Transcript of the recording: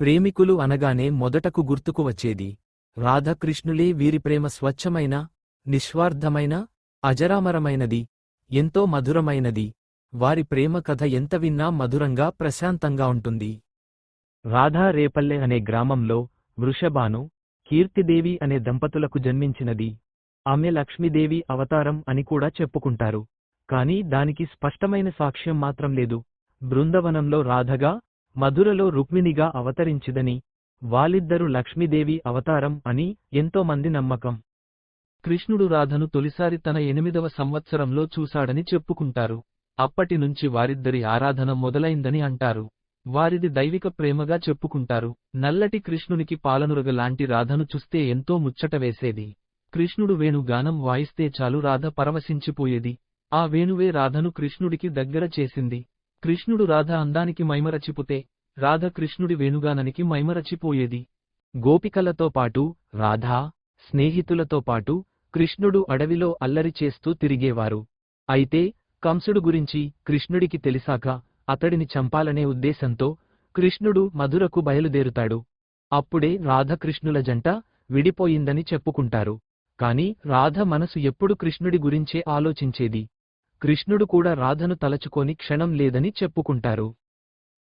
ప్రేమికులు అనగానే మొదటకు గుర్తుకు వచ్చేది. రాధాకృష్ణులే వీరి ప్రేమ స్వచ్ఛమైన నిస్వార్థమైన అజరామరమైనది ఎంతో మధురమైనది. వారి ప్రేమ కథ ఎంత విన్నా మధురంగా ప్రశాంతంగా ఉంటుంది. రాధా రేపల్లె అనే గ్రామంలో వృషభాను కీర్తిదేవి అనే దంపతులకు జన్మించినది. ఆమె లక్ష్మీదేవి అవతారం అని కూడా చెప్పుకుంటారు. కాని దానికి స్పష్టమైన సాక్ష్యం మాత్రం లేదు. బృందవనంలో రాధగా మధురలో రుక్మిణిగా అవతరించిదని వాళ్ళిద్దరు లక్ష్మీదేవి అవతారం అని ఎంతోమంది నమ్మకం. కృష్ణుడు రాధను తొలిసారి తన ఎనిమిదవ సంవత్సరంలో చూశాడని చెప్పుకుంటారు. అప్పటి నుంచి వారిద్దరి ఆరాధన మొదలైందని అంటారు. వారిది దైవిక ప్రేమగా చెప్పుకుంటారు. నల్లటి కృష్ణునికి పాలనురగ లాంటి రాధను చూస్తే ఎంతో ముచ్చట వేసేది. కృష్ణుడు వేణుగానం వాయిస్తే చాలు రాధ పరవశించిపోయేది. ఆ వేణువే రాధను కృష్ణుడికి దగ్గర చేసింది. కృష్ణుడు రాధ అందానికి మైమరచిపుతే రాధ కృష్ణుడి వేణుగానానికి మైమరచిపోయేది. గోపికలతో పాటు రాధా స్నేహితులతో పాటు కృష్ణుడు అడవిలో అల్లరి చేస్తూ తిరిగేవారు. అయితే కంసుడు గురించి కృష్ణుడికి తెలిసాక అతడిని చంపాలనే ఉద్దేశంతో కృష్ణుడు మధురకు బయలుదేరుతాడు. అప్పుడే రాధకృష్ణుల జంట విడిపోయిందని చెప్పుకుంటారు. కాని రాధ మనసు ఎప్పుడు కృష్ణుడి గురించే ఆలోచించేది. కృష్ణుడు కూడా రాధను తలచుకొని క్షణం లేదని చెప్పుకుంటారు.